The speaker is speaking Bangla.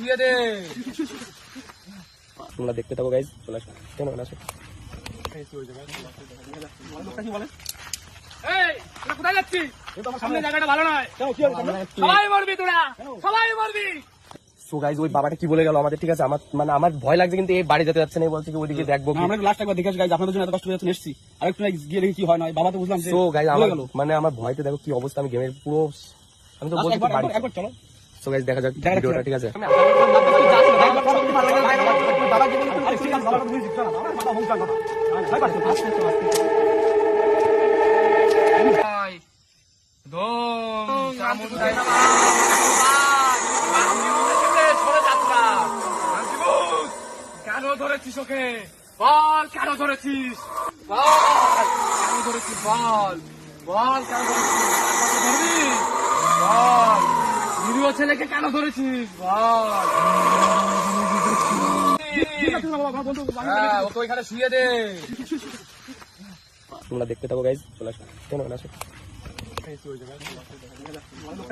শুয়ে দে তোমরা দেখতে থাকো গাইজ চলে আসো। কেন আসো কোথায় যাচ্ছিস? সামনে জায়গাটা ভালো নয়। সবাই মরবি তোরা সবাই মরবি। সো গাইজ ওই বাবাটা কি বলে গেল আমাদের? ঠিক আছে আমার মানে আমার ভয় লাগছে কিন্তু এই বাড়ি যেতে যাচ্ছে না বলছে কি ওইদিকে দেখব আমরা লাস্ট একবার গাইজ আপনাদের জন্য এত কষ্ট করে এসেছি। গিয়ে দেখি কি হয় না বাবা তো বুঝলাম সো গাইজ আমার মানে আমার ভয়তে দেখো কি অবস্থা আমি গেমের পুরো আমি তো বলছি বাড়ি একবার- একবার চলো। সো গাইজ দেখা যাক ভিডিওটা ঠিক আছে কেন ধরেছিস ওকে বল কেন ধরেছিস বল কেন ধরেছিস বল বল কেন ধরেছিস ধরবি ছেলেকে কেন ধরেছিস? হ্যাঁ ওকে ওইখানে শুয়ে দে। তোমরা দেখতে থাকো গাইজ চলে আসো কেন? আসো